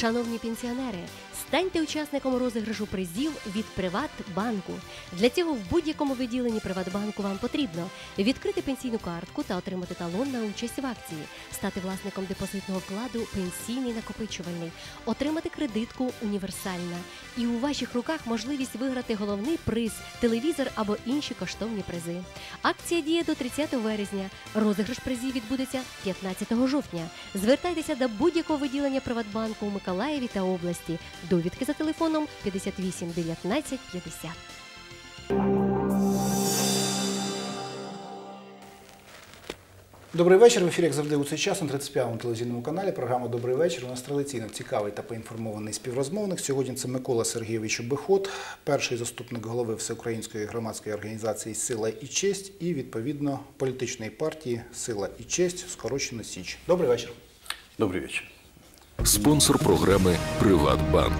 Шановні пенсіонери, станьте учасником розіграшу призів від Приватбанку. Для цього в будь-якому відділенні Приватбанку вам потрібно відкрити пенсійну картку та отримати талон на участь в акції, стати власником депозитного вкладу пенсійний накопичувальний, отримати кредитку універсальна. І у ваших руках можливість виграти головний приз, телевізор або інші коштовні призи. Акція діє до 30 березня. Розіграш призів відбудеться 15 жовтня. Звертайтеся до будь-якого відділення Приватбанку у Миколаєві та області. Довідки за телефоном 58 19 50. Добрий вечір. В ефірі, як завжди, у цей час на 35-му телевізійному каналі. Програма Добрий вечір. У нас традиційно цікавий та поінформований співрозмовник. Сьогодні це Микола Сергійович Обиход, перший заступник голови Всеукраїнської громадської організації Сила і честь і відповідно політичної партії Сила і честь, скорочено Січ. Добрий вечір. Добрый вечер. Спонсор програми Приватбанк.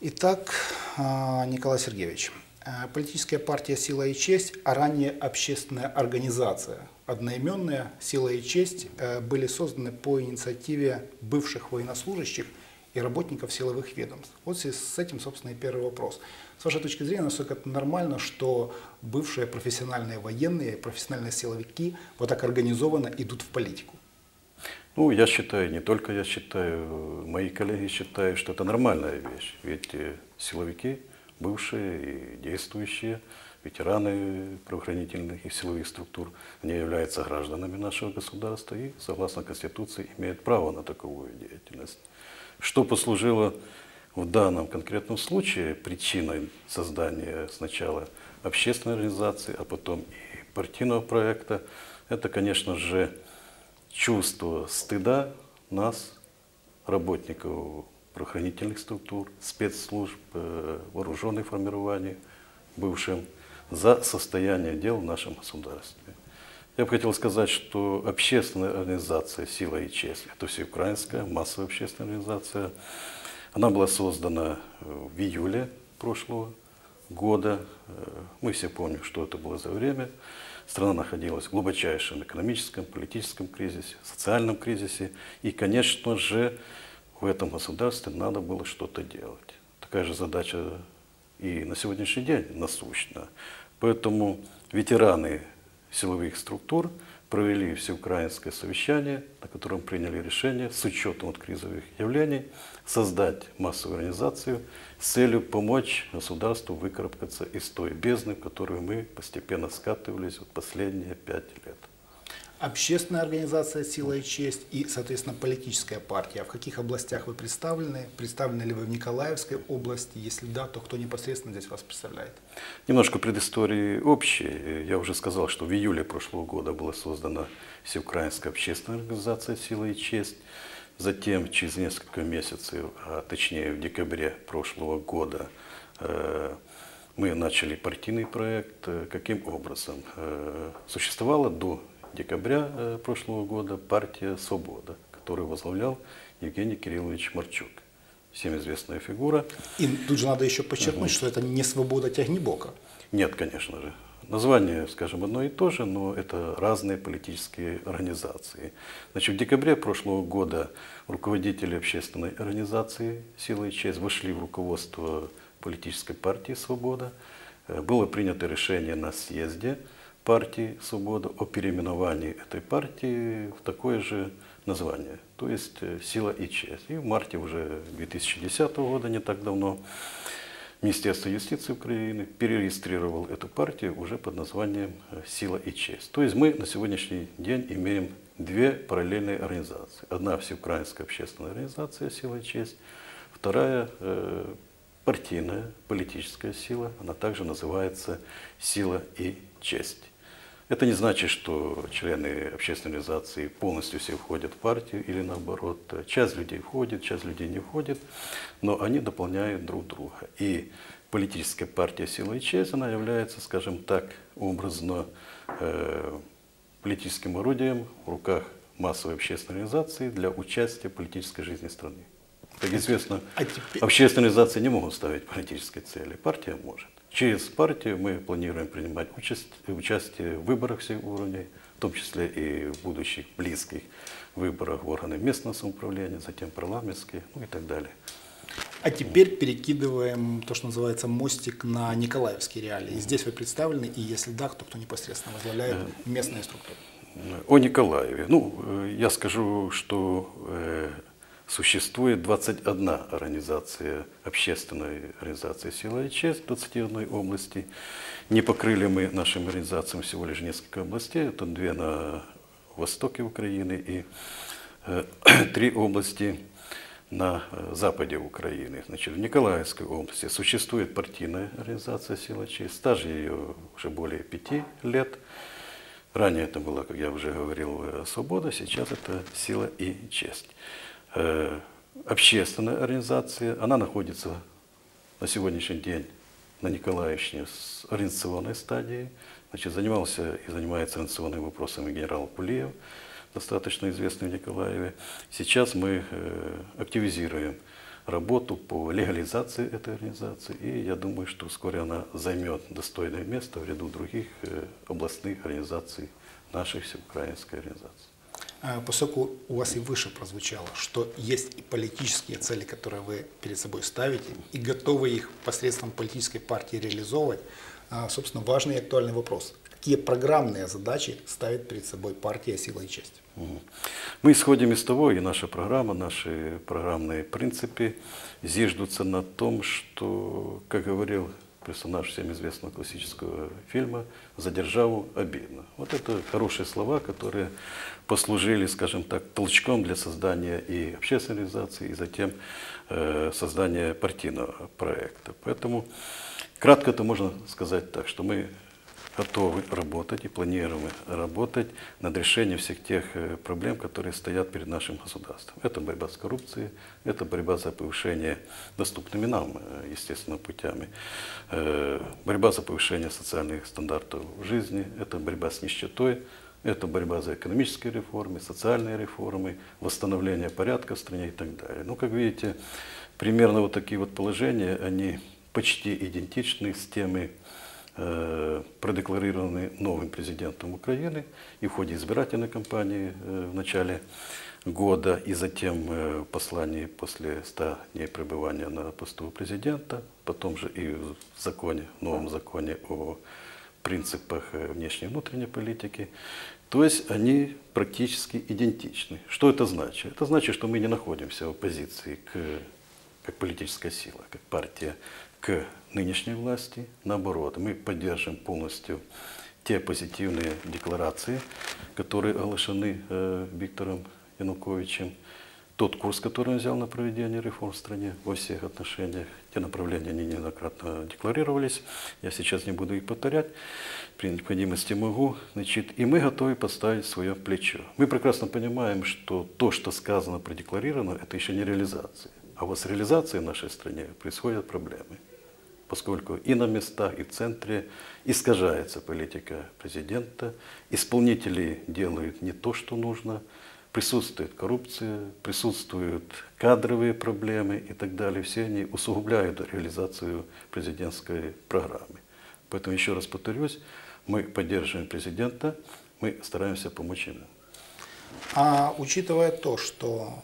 Итак, а, Николай Сергеевич, а, политическая партия «Сила и честь», а ранее общественная организация, одноименная «Сила и честь» э, были созданы по инициативе бывших военнослужащих и работников силовых ведомств. Вот с этим, собственно, и первый вопрос. С вашей точки зрения, насколько это нормально, что бывшие профессиональные военные, профессиональные силовики вот так организованно идут в политику? Ну, я считаю, не только я считаю, мои коллеги считают, что это нормальная вещь. Ведь э, силовики, бывшие и действующие, ветераны правоохранительных и силовых структур, они являются гражданами нашего государства и, согласно Конституции, имеют право на таковую деятельность. Что послужило в данном конкретном случае причиной создания сначала общественной организации, а потом и партийного проекта, это, конечно же, чувство стыда нас, работников правоохранительных структур, спецслужб, э, вооруженных формирований, бывшим, за состояние дел в нашем государстве. Я бы хотел сказать, что общественная организация «Сила и честь» – это всеукраинская массовая общественная организация. Она была создана э, в июле прошлого года. Э, Мы все помним, что это было за время. Страна находилась в глубочайшем экономическом, политическом кризисе, социальном кризисе. И, конечно же, в этом государстве надо было что-то делать. Такая же задача и на сегодняшний день насущна. Поэтому ветераны силовых структур провели всеукраинское совещание, на котором приняли решение с учетом вот кризовых явлений создать массовую организацию с целью помочь государству выкарабкаться из той бездны, в которую мы постепенно скатывались вот последние пять лет. Общественная организация «Сила и честь» и, соответственно, политическая партия. А В каких областях вы представлены? Представлены ли вы в Николаевской области? Если да, то кто непосредственно здесь вас представляет? Немножко предыстории общей. Я уже сказал, что в июле прошлого года была создана Всеукраинская общественная организация «Сила и честь». Затем, через несколько месяцев, а точнее в декабре прошлого года, э, мы начали партийный проект. Э, Каким образом? Э, Существовала до декабря э, прошлого года партия «Свобода», которую возглавлял Евгений Кириллович Марчук. Всем известная фигура. И тут же надо еще подчеркнуть, что это не свобода тягнебока. Нет, конечно же. Название, скажем, одно и то же, но это разные политические организации. Значит, в декабре прошлого года руководители общественной организации «Сила и честь» вошли в руководство политической партии «Свобода». Э, Было принято решение на съезде партии «Свобода» о переименовании этой партии в такое же название, то есть э, «Сила и честь». И в марте уже 2010 года, не так давно, Министерство юстиции Украины перерегистрировало эту партию уже под названием э, «Сила и честь». То есть мы на сегодняшний день имеем две параллельные организации. Одна всеукраинская общественная организация «Сила и честь», вторая э, партийная политическая сила, она также называется «Сила и честь». Это не значит, что члены общественной организации полностью все входят в партию или наоборот. Часть людей входит, часть людей не входит, но они дополняют друг друга. И политическая партия «Сила и честь» она является, скажем так, образно э, политическим орудием в руках массовой общественной организации для участия в политической жизни страны. Как известно, А теперь- общественные организации не могут ставить политические цели, партия может. Через партию мы планируем принимать участь- участие в выборах всех уровней, в том числе и в будущих близких выборах в органы местного самоуправления, затем парламентские, ну и так далее. А теперь перекидываем то, что называется мостик на Николаевские реалии. Здесь вы представлены, и если да, то кто непосредственно возглавляет местные структуры? О Николаеве. Ну, э, я скажу, что э, существует 21 организация, общественная организация «Сила и честь» в 21 области. Не покрыли мы нашим организациям всего лишь несколько областей. Это две на востоке Украины и э, три области на э, западе Украины. Значит, в Николаевской области существует партийная организация «Сила и честь». Стаж ее уже более пяти лет. Ранее это была, как я уже говорил, свобода, сейчас это сила и честь. Э, Общественная организация, она находится на сегодняшний день на Николаевщине с организационной стадии. Значит, занимался и занимается организационными вопросами генерал Кулиев, достаточно известный в Николаеве. Сейчас мы э, активизируем работу по легализации этой организации, и я думаю, что вскоре она займет достойное место в ряду других э, областных организаций нашей всеукраинской организации. А, Поскольку у вас и выше прозвучало, что есть и политические цели, которые вы перед собой ставите, и готовы их посредством политической партии реализовывать, а, собственно, важный и актуальный вопрос. Какие программные задачи ставит перед собой партия «Сила и честь»? Мы исходим из того, и наша программа, наши программные принципы зиждутся на том, что, как говорил персонаж всем известного классического фильма, «За державу обидно». Вот это хорошие слова, которые послужили, скажем так, толчком для создания и общественной организации, и затем э, создания партийного проекта. Поэтому кратко это можно сказать так, что мы готовы работать и планируем работать над решением всех тех э, проблем, которые стоят перед нашим государством. Это борьба с коррупцией, это борьба за повышение доступными нам, э, естественно, путями, э, борьба за повышение социальных стандартов жизни, это борьба с нищетой, это борьба за экономические реформы, социальные реформы, восстановление порядка в стране и так далее. Ну, как видите, примерно вот такие вот положения, они почти идентичны с теми, продекларированы новым президентом Украины и в ходе избирательной кампании в начале года, и затем послании после 100 дней пребывания на посту президента, потом же и в законе, в новом законе о принципах внешней и внутренней политики. То есть они практически идентичны. Что это значит? Это значит, что мы не находимся в оппозиции к, как политическая сила, как партия к нынешней власти. Наоборот, мы поддерживаем полностью те позитивные декларации, которые оглашены э, Виктором Януковичем, тот курс, который он взял на проведение реформ в стране во всех отношениях, те направления они неоднократно декларировались, я сейчас не буду их повторять, при необходимости могу, значит, и мы готовы поставить свое плечо. Мы прекрасно понимаем, что то, что сказано, продекларировано, это еще не реализация. А вот с реализацией в нашей стране происходят проблемы поскольку и на местах, и в центре искажается политика президента, исполнители делают не то, что нужно, присутствует коррупция, присутствуют кадровые проблемы и так далее. Все они усугубляют реализацию президентской программы. Поэтому еще раз повторюсь, мы поддерживаем президента, мы стараемся помочь ему. А учитывая то, что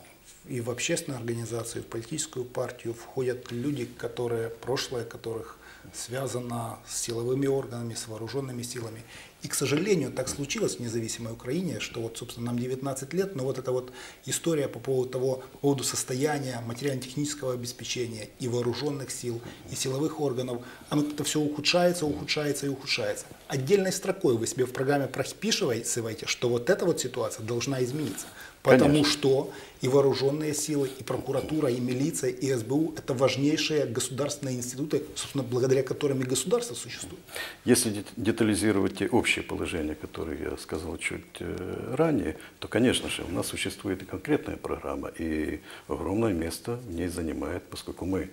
и в общественную организацию, и в политическую партию входят люди, которые, прошлое которых связано с силовыми органами, с вооруженными силами. И, к сожалению, так случилось в независимой Украине, что вот, собственно, нам 19 лет, но вот эта вот история по поводу того, по поводу состояния материально-технического обеспечения и вооруженных сил, и силовых органов, оно как-то все ухудшается, ухудшается и ухудшается. Отдельной строкой вы себе в программе прописываете, что вот эта вот ситуация должна измениться. Потому Конечно. что и вооруженные силы, и прокуратура, и милиция, и СБУ – это важнейшие государственные институты, собственно, благодаря которым и государство существует. Если дет- детализировать те общие положения, которые я сказал чуть э, ранее, то, конечно же, у нас существует и конкретная программа, и огромное место в ней занимает, поскольку мы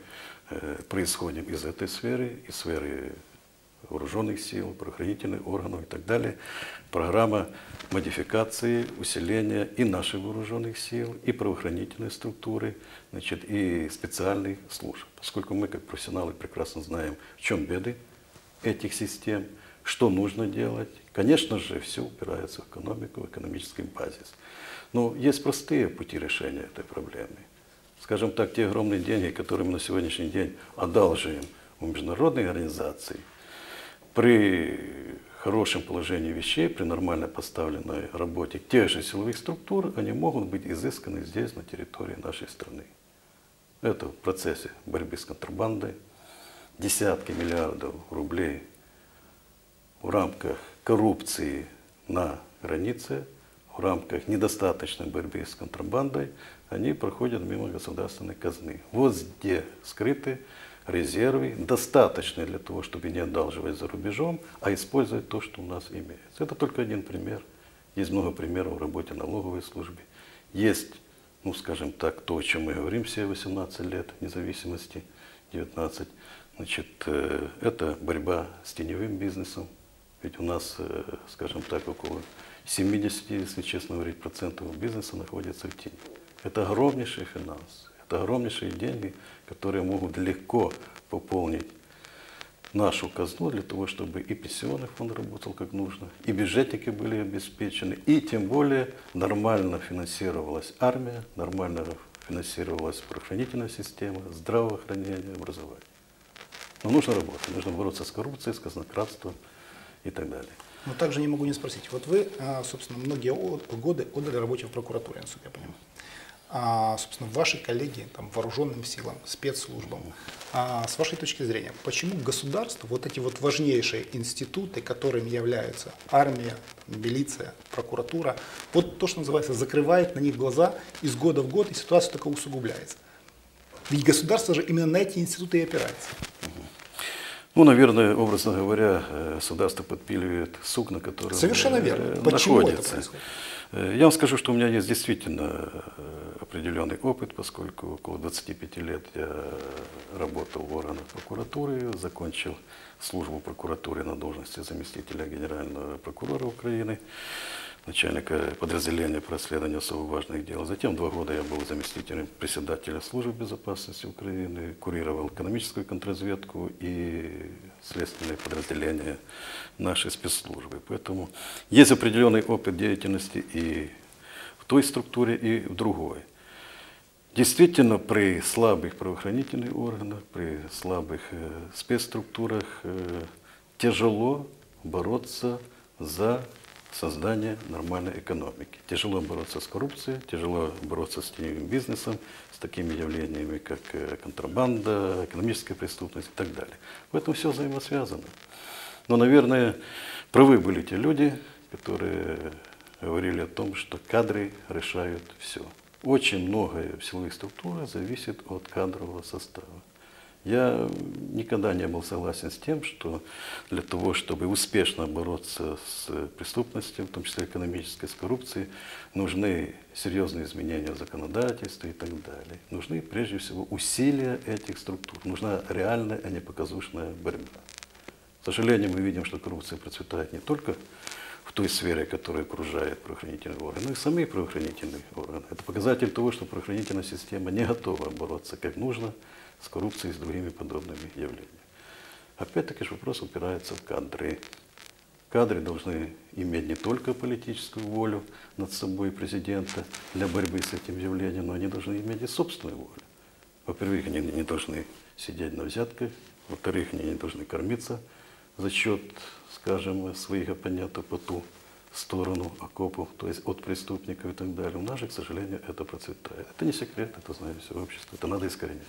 э, происходим из этой сферы, из сферы вооруженных сил, правоохранительных органов и так далее, программа модификации, усиления и наших вооруженных сил, и правоохранительной структуры, значит, и специальных служб. Поскольку мы, как профессионалы, прекрасно знаем, в чем беды этих систем, что нужно делать. Конечно же, все упирается в экономику, в экономический базис. Но есть простые пути решения этой проблемы. Скажем так, те огромные деньги, которые мы на сегодняшний день одалживаем у международных организаций, при хорошем положении вещей, при нормально поставленной работе тех же силовых структур, они могут быть изысканы здесь, на территории нашей страны. Это в процессе борьбы с контрабандой. Десятки миллиардов рублей в рамках коррупции на границе, в рамках недостаточной борьбы с контрабандой, они проходят мимо государственной казны. Вот где скрыты резервы, достаточные для того, чтобы не одалживать за рубежом, а использовать то, что у нас имеется. Это только один пример. Есть много примеров в работе налоговой службы. Есть, ну скажем так, то, о чем мы говорим все 18 лет независимости, 19. Значит, э, это борьба с теневым бизнесом. Ведь у нас, э, скажем так, около 70, если честно говорить, процентов бизнеса находится в тени. Это огромнейший финанс. Это огромнейшие деньги, которые могут легко пополнить нашу казну для того, чтобы и пенсионный фонд работал как нужно, и бюджетники были обеспечены, и тем более нормально финансировалась армия, нормально финансировалась правоохранительная система, здравоохранение, образование. Но нужно работать, нужно бороться с коррупцией, с казнократством и так далее. Но также не могу не спросить. Вот вы, а, собственно, многие годы отдали работе в прокуратуре, насколько я понимаю а, собственно, ваши коллеги там, вооруженным силам, спецслужбам. А, с вашей точки зрения, почему государство, вот эти вот важнейшие институты, которыми являются армия, милиция, прокуратура, вот то, что называется, закрывает на них глаза из года в год, и ситуация только усугубляется. Ведь государство же именно на эти институты и опирается. Ну, наверное, образно говоря, э, государство подпиливает сук, на котором Совершенно верно. Почему находится. это происходит? Э, я вам скажу, что у меня есть действительно э, определенный опыт, поскольку около 25 лет я работал в органах прокуратуры, закончил службу прокуратуры на должности заместителя генерального прокурора Украины начальника подразделения по расследованию особо важных дел. Затем два года я был заместителем председателя службы безопасности Украины, курировал экономическую контрразведку и следственные подразделения нашей спецслужбы. Поэтому есть определенный опыт деятельности и в той структуре, и в другой. Действительно, при слабых правоохранительных органах, при слабых э, спецструктурах э, тяжело бороться за создания нормальной экономики. Тяжело бороться с коррупцией, тяжело бороться с теневым бизнесом, с такими явлениями, как э, контрабанда, экономическая преступность и так далее. Поэтому все взаимосвязано. Но, наверное, правы были те люди, которые говорили о том, что кадры решают все. Очень многое в силовых структурах зависит от кадрового состава. Я никогда не был согласен с тем, что для того, чтобы успешно бороться с преступностью, в том числе экономической, с коррупцией, нужны серьезные изменения в законодательстве и так далее. Нужны прежде всего усилия этих структур. Нужна реальная, а не показушная борьба. К сожалению, мы видим, что коррупция процветает не только в той сфере, которая окружает правоохранительные органы, но и сами правоохранительные органы. Это показатель того, что правоохранительная система не готова бороться как нужно с коррупцией и с другими подобными явлениями. Опять-таки же вопрос упирается в кадры. Кадры должны иметь не только политическую волю над собой президента для борьбы с этим явлением, но они должны иметь и собственную волю. Во-первых, они не должны сидеть на взятках, во-вторых, они не должны кормиться за счет, скажем, своих оппонентов по ту сторону окопов, то есть от преступников и так далее. У нас же, к сожалению, это процветает. Это не секрет, это знает все общество, это надо искоренять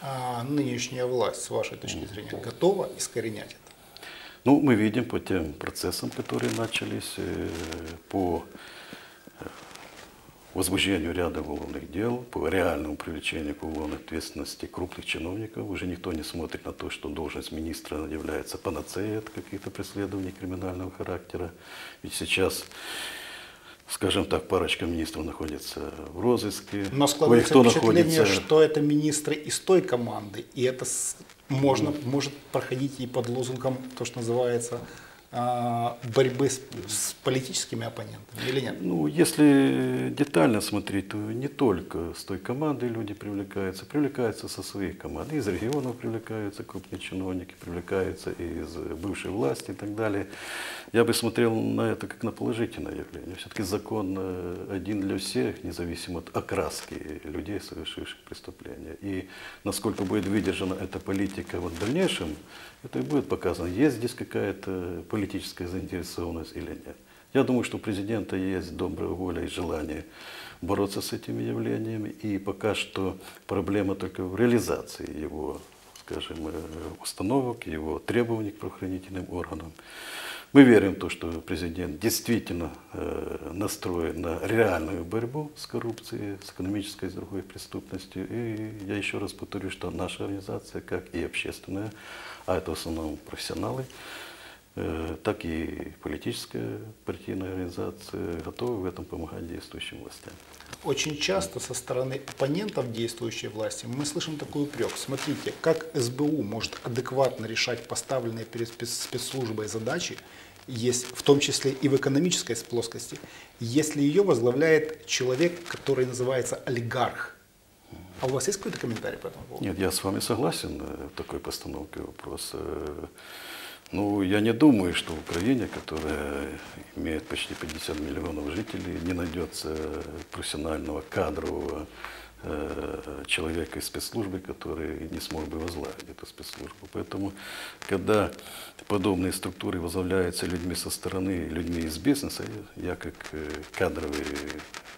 а нынешняя власть, с вашей точки зрения, готова искоренять это? Ну, мы видим по тем процессам, которые начались, э, по э, возбуждению ряда уголовных дел, по реальному привлечению к уголовной ответственности крупных чиновников. Уже никто не смотрит на то, что должность министра является панацеей от каких-то преследований криминального характера. Ведь сейчас скажем так, парочка министров находится в розыске. Но складывается впечатление, находится... что это министры из той команды, и это можно, может проходить и под лозунгом, то, что называется, борьбы с, с политическими оппонентами или нет? Ну, если детально смотреть, то не только с той команды люди привлекаются, привлекаются со своих команд. Из регионов привлекаются крупные чиновники, привлекаются из бывшей власти и так далее. Я бы смотрел на это как на положительное явление. Все-таки закон э, один для всех, независимо от окраски людей, совершивших преступления. И насколько будет выдержана эта политика в дальнейшем, это и будет показано, есть здесь какая-то политическая заинтересованность или нет. Я думаю, что у президента есть добрая воля и желание бороться с этими явлениями. И пока что проблема только в реализации его, скажем, э, установок, его требований к правоохранительным органам. Мы верим в то, что президент действительно э, настроен на реальную борьбу с коррупцией, с экономической и с другой преступностью. И я еще раз повторю, что наша организация, как и общественная, а это в основном профессионалы, э, так и политическая партийная организация готовы в этом помогать действующим властям. Очень часто со стороны оппонентов действующей власти мы слышим такой упрек. Смотрите, как СБУ может адекватно решать поставленные перед спецслужбой задачи, есть, в том числе и в экономической плоскости, если ее возглавляет человек, который называется олигарх. А у вас есть какой-то комментарий по этому поводу? Нет, я с вами согласен в такой постановке вопроса. Ну, я не думаю, что в Украине, которая имеет почти 50 миллионов жителей, не найдется профессионального, кадрового э, человека из спецслужбы, который не смог бы возглавить эту спецслужбу. Поэтому, когда подобные структуры возглавляются людьми со стороны, людьми из бизнеса, я как э, кадровый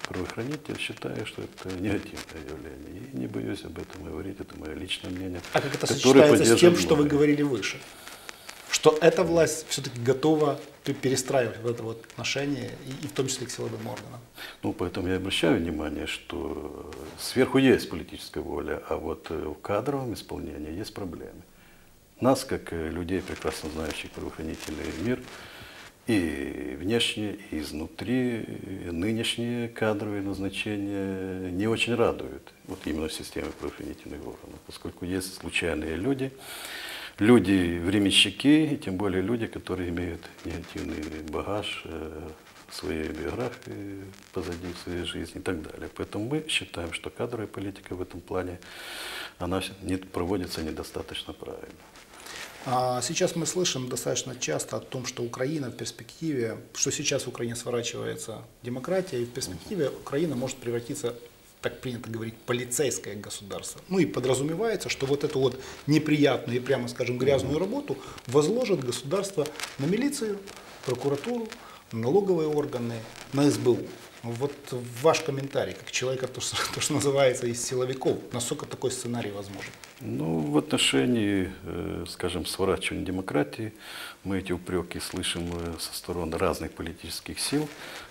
правоохранитель считаю, что это негативное явление. И не боюсь об этом говорить, это мое личное мнение. А как это сочетается с тем, что вы говорили выше? Что эта власть все-таки готова перестраивать в это вот отношение, и, и в том числе к силовым органам. Ну, поэтому я обращаю внимание, что сверху есть политическая воля, а вот в кадровом исполнении есть проблемы. Нас, как людей, прекрасно знающих правоохранительный мир, и внешне, и изнутри, нынешние кадровые назначения не очень радуют, вот именно в системе правоохранительных органов, поскольку есть случайные люди, люди временщики, и тем более люди, которые имеют негативный багаж э, своей биографии позади своей жизни и так далее. Поэтому мы считаем, что кадровая политика в этом плане, она не, проводится недостаточно правильно. А сейчас мы слышим достаточно часто о том, что Украина в перспективе, что сейчас в Украине сворачивается демократия, и в перспективе Украина может превратиться так принято говорить, полицейское государство. Ну и подразумевается, что вот эту вот неприятную и, прямо скажем, грязную работу возложит государство на милицию, прокуратуру, налоговые органы, на СБУ. Вот ваш комментарий, как человека, то, что, то, что называется, из силовиков, насколько такой сценарий возможен? Ну, в отношении, э, скажем, сворачивания демократии, мы эти упреки слышим э, со стороны разных политических сил,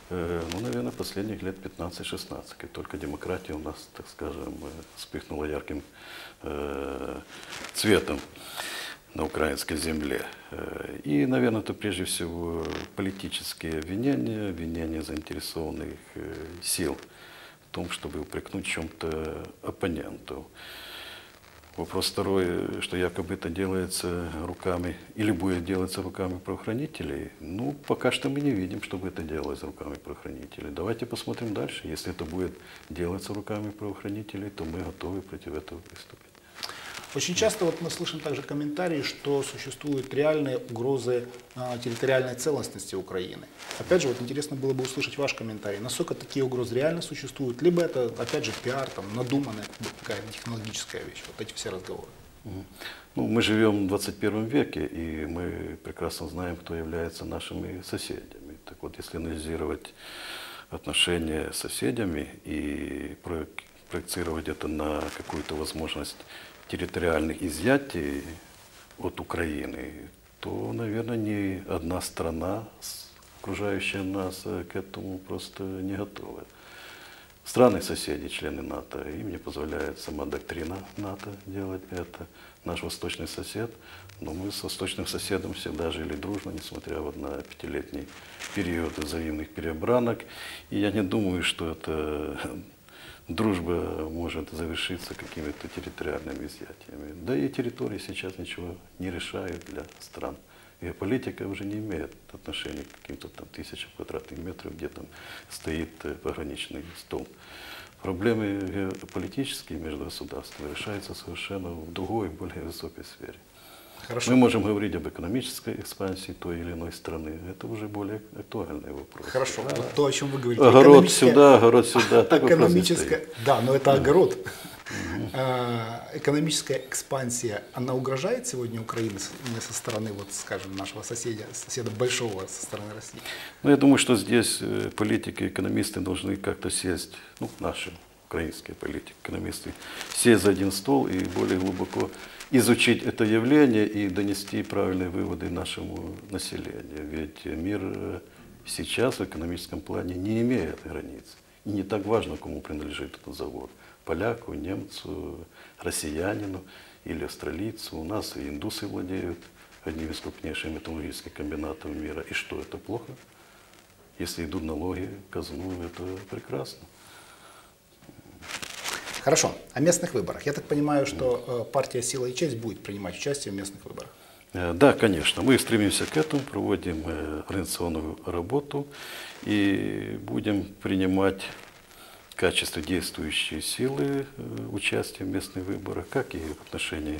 э, ну, наверное, последних лет 15-16, как только демократия у нас, так скажем, вспыхнула ярким цветом на украинской земле. И, наверное, это прежде всего политические обвинения, обвинения заинтересованных сил в том, чтобы упрекнуть чем-то оппоненту. Вопрос второй, что якобы это делается руками, или будет делаться руками правоохранителей. Ну, пока что мы не видим, чтобы это делалось руками правоохранителей. Давайте посмотрим дальше. Если это будет делаться руками правоохранителей, то мы готовы против этого выступить. Очень часто вот мы слышим также комментарии, что существуют реальные угрозы а, территориальной целостности Украины. Опять же, вот интересно было бы услышать ваш комментарий, насколько такие угрозы реально существуют, либо это, опять же, пиар, там, надуманная какая-то технологическая вещь, вот эти все разговоры. Ну, мы живем в 21 веке, и мы прекрасно знаем, кто является нашими соседями. Так вот, если анализировать отношения с соседями и проецировать это на какую-то возможность территориальных изъятий от Украины, то, наверное, ни одна страна, окружающая нас, э, к этому просто не готова. Страны-соседи, члены НАТО, им не позволяет сама доктрина НАТО делать это. Наш восточный сосед, но мы с восточным соседом всегда жили дружно, несмотря вот на пятилетний период взаимных перебранок. И я не думаю, что это дружба может завершиться какими-то территориальными изъятиями. Да и территории сейчас ничего не решают для стран Геополитика уже не имеет отношения к каким-то там тысячам квадратных метров, где там стоит э, пограничный стол. Проблемы геополитические между государствами решаются совершенно в другой, более высокой сфере. Хорошо. Мы можем говорить об экономической экспансии той или иной страны. Это уже более актуальный вопрос. Хорошо. Вот то, о чем вы говорите. Огород сюда, огород сюда. Так Экономическая, да, но это огород. А, Экономическая экспансия, она угрожает сегодня Украине со стороны, вот, скажем, нашего соседа, соседа большого со стороны России? Ну, я думаю, что здесь э, политики, экономисты должны как-то сесть, ну, наши украинские политики, экономисты, сесть за один стол и более глубоко изучить это явление и донести правильные выводы нашему населению. Ведь мир э, сейчас в экономическом плане не имеет границ. И не так важно, кому принадлежит этот завод. Поляку, немцу, россиянину или австралийцу. У нас и индусы владеют одним из крупнейших металлургических комбинатов мира. И что, это плохо? Если идут налоги в казну, это прекрасно. Хорошо. О местных выборах. Я так понимаю, что э, партия «Сила и честь» будет принимать участие в местных выборах. Э, Да, конечно, мы стремимся к этому, проводим э, организационную работу и будем принимать в качестве действующей силы участие в местных выборах, как и в отношении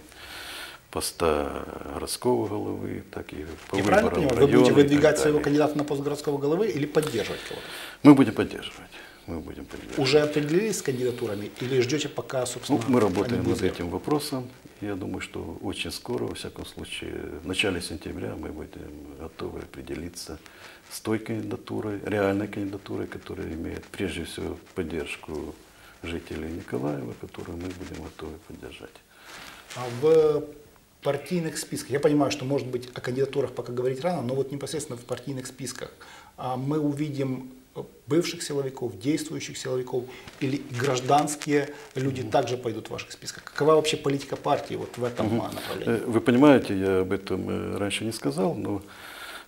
поста городского головы, так и по правильно выборам понимаю? Вы будете района и выдвигать своего кандидата на пост городского головы или поддерживать кого-то? Мы будем поддерживать. Мы будем поддерживать. Уже определились с кандидатурами или ждете пока, собственно, Ну, мы работаем над этим вопросом. Я думаю, что очень скоро, во всяком случае, в начале сентября мы будем готовы определиться с той кандидатурой, реальной кандидатурой, которая имеет прежде всего поддержку жителей Николаева, которую мы будем готовы поддержать. А в партийных списках, я понимаю, что может быть о кандидатурах пока говорить рано, но вот непосредственно в партийных списках а, мы увидим бывших силовиков, действующих силовиков или гражданские люди также пойдут в ваших списках. Какова вообще политика партии вот в этом а, направлении? Э, Вы понимаете, я об этом э, раньше не сказал, но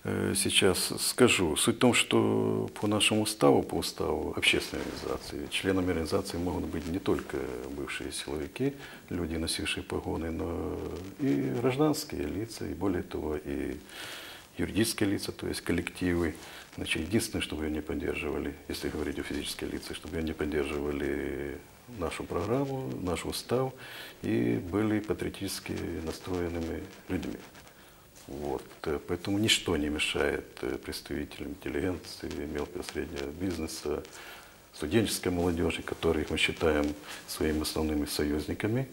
э, сейчас скажу. Суть в том, что по нашему уставу, по уставу общественной организации, членами организации могут быть не только бывшие силовики, люди, носившие погоны, но и гражданские лица, и более того, и юридические лица, то есть коллективы. Значит, единственное, чтобы ее не поддерживали, если говорить о физических лицах, чтобы ее не поддерживали нашу программу, наш устав и были патриотически настроенными людьми. Вот. Поэтому ничто не мешает э, представителям интеллигенции, мелкого среднего бизнеса, студенческой молодежи, которых мы считаем своими основными союзниками,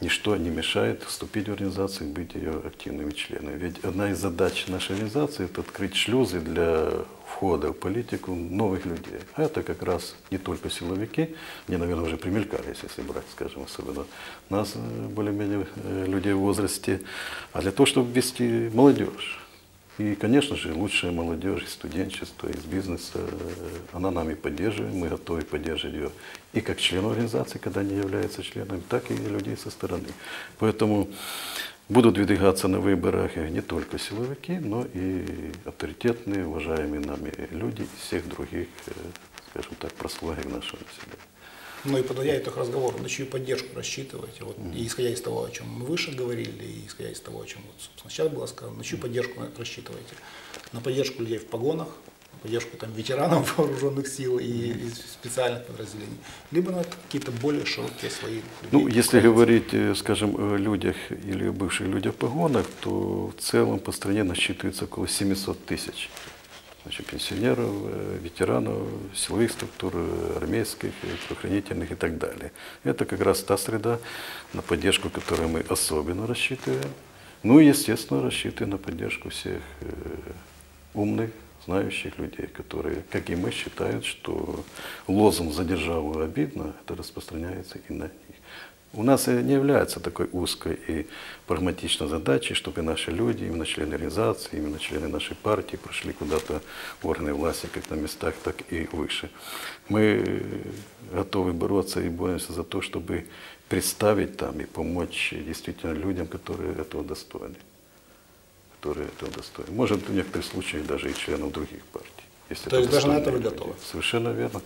ничто не мешает вступить в организацию и быть ее активными членами. Ведь одна из задач нашей организации – это открыть шлюзы для входа в политику новых людей. А это как раз не только силовики, мне, наверное, уже примелькались, если брать, скажем, особенно нас, э, более-менее э, людей в возрасте, а для того, чтобы ввести молодежь. И, конечно же, лучшая молодежь из студенчества, из бизнеса, э, она нами поддерживает, мы готовы поддерживать ее и как член организации, когда они являются членами, так и людей со стороны. Поэтому будут выдвигаться на выборах не только силовики, но и авторитетные, уважаемые нами люди из всех других, э, скажем так, прослоек нашего населения. Ну и подводя итог разговора, на чью поддержку рассчитываете? Вот, и исходя из того, о чем мы выше говорили, и исходя из того, о чем вот, собственно, сейчас было сказано, на чью поддержку рассчитываете? На поддержку людей в погонах, на поддержку там, ветеранов вооруженных сил и, и специальных подразделений, либо на какие-то более широкие людей? Ну, если говорить, э, скажем, о людях или о бывших людях в погонах, то в целом по стране насчитывается около 700 тысяч. Значит, пенсионеров, э, ветеранов, силовых структур, армейских, э, правоохранительных и так далее. Это как раз та среда, на поддержку которой мы особенно рассчитываем. Ну и, естественно, рассчитываем на поддержку всех э, умных, знающих людей, которые, как и мы, считают, что лозунг «за державу обидно» это распространяется и на них. У нас не является такой узкой и прагматичной задачей, чтобы наши люди, именно члены организации, именно члены нашей партии прошли куда-то в органы власти, как на местах, так и выше. Мы готовы бороться и боремся за то, чтобы представить там и помочь действительно людям, которые этого достойны которые этого достойны. Может, в некоторых случаях даже и членов других партий. Если То есть даже на это вы готовы? Совершенно верно.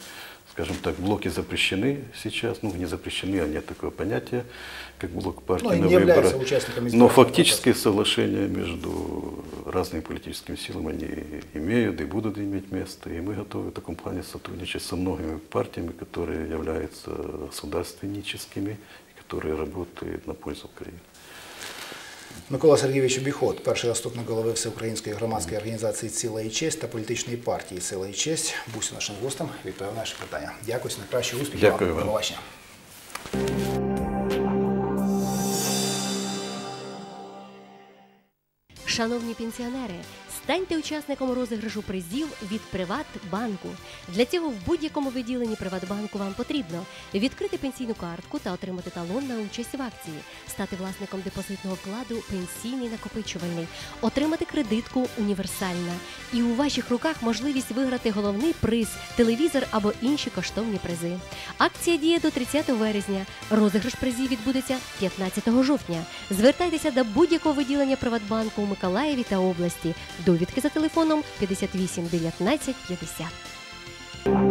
Скажем так, блоки запрещены сейчас, ну не запрещены, а нет такого понятия, как блок партии Ну, и на выборах. Но фактические соглашения между разными политическими силами они имеют и будут иметь место. И мы готовы в таком плане сотрудничать со многими партиями, которые являются государственническими, и которые работают на пользу Украины. Микола Сергійович Обіход, перший заступник голови Всеукраїнської громадської організації Ціла і честь та політичної партії Сила і честь, був нашим гостем. Відповів на наші питання. Дякую, найкраще успіхів. Дякую вам. До побачення. Шановні пенсіонери, станьте учасником розіграшу призів від Приватбанку. Для цього в будь-якому відділенні Приватбанку вам потрібно відкрити пенсійну картку та отримати талон на участь в акції, стати власником депозитного вкладу пенсійний накопичувальний, отримати кредитку універсальна. І у ваших руках можливість виграти головний приз, телевізор або інші коштовні призи. Акція діє до 30 вересня. Розіграш призів відбудеться 15 жовтня. Звертайтеся до будь-якого відділення Приватбанку у Миколаєві та області. довідки за телефоном 58 19 50.